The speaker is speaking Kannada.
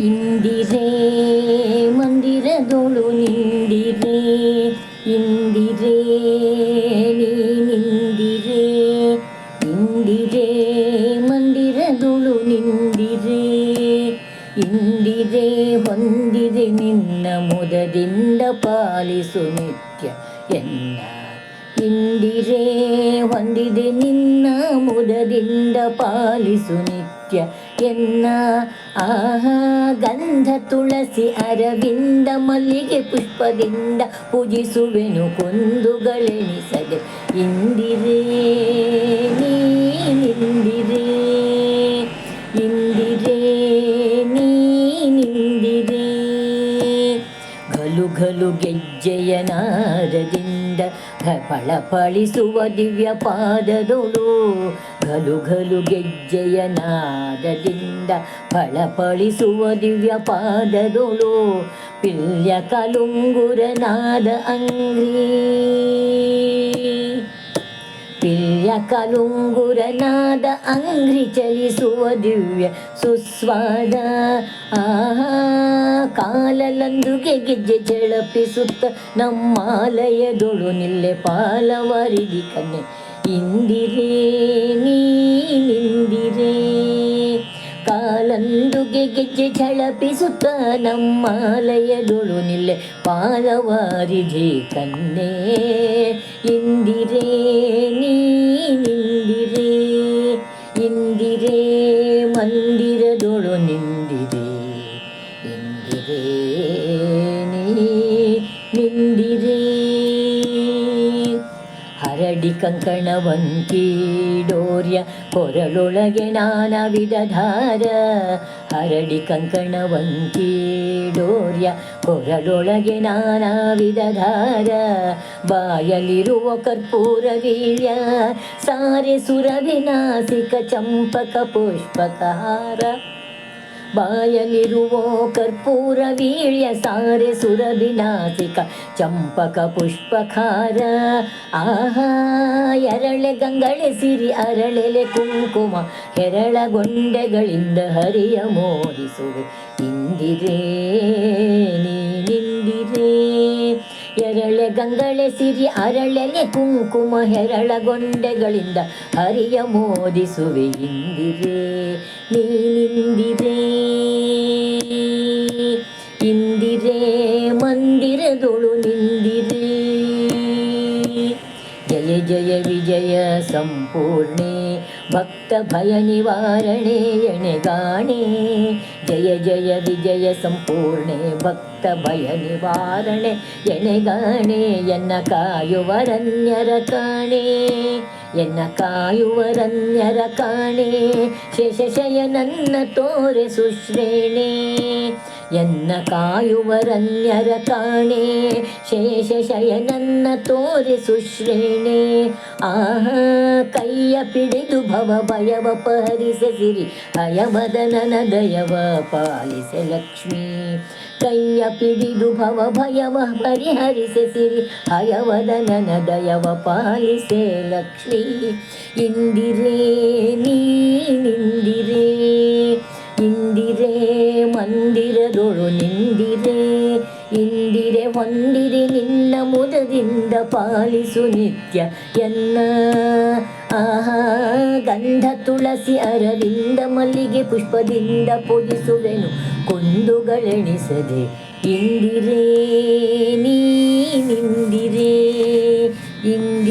ಇಂದಿರೇ ಮಂದಿರದೊಳು ನಿಂದಿರೇ ಇಂದಿರೇ ನೀ ನಿಂದಿರೇ ಇಂದಿರೇ ಮಂದಿರದೊಳು ನಿಂದಿರೇ ಇಂದಿರೇ ಹೊಂದಿದೆ ನಿನ್ನ ಮುದದಿಂದ ಪಾಲಿಸು ನಿತ್ಯ ಎನ್ನ ಇಂದಿರೇ ಹೊಂದಿದೆ ನಿನ್ನ ಮುದದಿಂದ ಪಾಲಿಸು ನಿತ್ಯ ಎನ್ನ? ಆಹಾ, ಗಂಧ ತುಳಸಿ ಅರವಿಂದ ಮಲ್ಲಿಗೆ ಪುಷ್ಪದಿಂದ ಪೂಜಿಸುವೆನು ಕೊಂದುಗಳೆನಿಸದೆ. ಇಂದಿರೇ, ನೀ ನಿಂದಿರೇ, ಇಂದಿರೇ, ನೀ ನಿಂದಿರೇ. ಘಲು ಘಲು ಗೆಜ್ಜೆಯ ನಾದದಿಂದ ಘ- ಫಳಫಳಿಸುವ ದಿವ್ಯ ಪಾದದೊಳು ಘಲು ಘಲು ಗೆಜ್ಜೆಯ ನಾದದಿಂದ ಫಳಫಳಿಸುವ ದಿವ್ಯ ಪಾದದೊಳು ಪಿಲ್ಯ ಕಲುಂಗುರ ನಾದ ಅಂಗ್ರಿ. ಪಿಲ್ಯ ಕಲುಂಗುರನಾದ ಅಂಗ್ರಿ ಚಲಿಸುವ ದಿವ್ಯ ಸುಸ್ವಾದ. ಆಹಾ, ಕಾಲಲಂದುಗೆ ಗೆಜ್ಜೆ ಜಳಪಿಸುತ್ತ ನಮ್ಮಾಲಯದೊಳು ನಿಲ್ಲೆ ಪಾಲವರಿದಿ ಕನ್ನೆ ಇಂದಿರೇ ನೀ, ನಿಂದಿರೇ ಕಾಲಂದುಗೆ ಗೆಜ್ಜೆ ಝಳಪಿಸುತ್ತ ನಮ್ಮಾಲಯದೊಳು ನಿಲ್ಲೆ ಪಾಲವಾರಿಧಿ ಕನ್ನೇ ಇಂದಿರೇ ನೀ ನಿಂದಿರೇ ಇಂದಿರೇ ಮಂದಿರದೊಳು ಹರಡಿ ಕಂಕಣವಂಕೀಡೋರ್ಯ ಕೊರಳೊಳಗೆ ನಾನಾ ವಿಧಧಾರ ಹರಡಿ ಕಂಕಣವಂಕೀಡೋರ್ಯ ಕೊರಳೊಳಗೆ ನಾನಾ ವಿಧಧಾರ ಬಾಯಲಿರುವ ಕರ್ಪೂರ ವೀಳ್ಯ ಸಾರೆ ಸುರವಿನಾಸಿಕ ಚಂಪಕ ಪುಷ್ಪಕಹಾರ ಬಾಯಲಿರುವ ಕರ್ಪೂರ ವೀಳ್ಯ ಸಾರೆ ಸುರಭಿನಾಸಿಕ ಚಂಪಕ ಪುಷ್ಪಖಾರ ಆಹಾ ಎರಳೆ ಗಂಗಳೆ ಸಿರಿ ಅರಳೆಲೆ ಕುಂಕುಮ ಹೆರಳಗೊಂಡೆಗಳಿಂದ ಹರಿಯ ಮೋದಿಸುವೆ ಇಂದಿರೇ ಗಂಗಳೆ ಸಿರಿ ಅರಳೆಲೆ ಕುಂಕುಮ ಹೆರಳಗೊಂಡೆಗಳಿಂದ ಹರಿಯ ಮೋದಿಸುವೆ ಇಂದಿರೇ ನೀ ನಿಂದಿರೇ ಇಂದಿರೇ ಮಂದಿರದೊಳು ನಿಂದಿರೇ ಜಯ ಜಯ ವಿಜಯ ಸಂಪೂರ್ಣೆ ಭಕ್ತ ಭಯ ನಿವಾರಣೆ ಎಣೆಗಾಣೆ ಜಯ ಜಯ ವಿಜಯ ಸಂಪೂರ್ಣೆ ಭಕ್ತ ಭಯ ನಿವಾರಣೆ ಎಣೆಗಾಣೆ ಎನ್ನ ಕಾಯುವರನ್ಯರ ಕಾಣೆ ಎನ್ನ ಕಾಯುವರನ್ಯರ ಕಾಣೆ ಶೇಷಶಯನನ್ನ ತೋರೆ ಸುಶ್ರೇಣೆ ಎನ್ನ ಕಾಯುವರನ್ಯರ ಕಾಣೆ ಶೇಷಶಯನನ್ನ ತೋರೆ ಸುಶ್ರೇಣೆ ಆಹಾ ಕೈಯ ಪಿಡಿದು ಭವ ಭಯವ ಪರಿಸೆ ಸಿರಿ ಹಯವದನನ ದಯವ ಪಾಲಿಸೆ ಲಕ್ಷ್ಮೀ ಕೈಯ ಪಿಡಿದು ಭವ ಭಯವ ಪರಿಹರಿಸೆ ಸಿರಿ ಹಯವದನನ ದಯವ ಪಾಲಿಸೆ ಲಕ್ಷ್ಮೀ ಇಂದಿರೇ, ನೀ ನಿಂದಿರೇ, ಇಂದಿರೇ ಮಂದಿರದೊಳು ನಿಂದಿರೇ, ಇಂದಿರೆ ಹೊಂದಿದೆ ನಿನ್ನ ಮುದದಿಂದ ಪಾಲಿಸು ನಿತ್ಯ ಎನ್ನ. ಆಹಾ, ಗಂಧ ತುಳಸಿ ಅರದಿಂದ ಮಲ್ಲಿಗೆ ಪುಷ್ಪದಿಂದ ಪೂಜಿಸುವೆನು, ಕೊಂದುಗಳೆಣಿಸದೆ. ಇಂದಿರೇ, ನೀ ಇಂದಿ ನಿಂದಿರೇ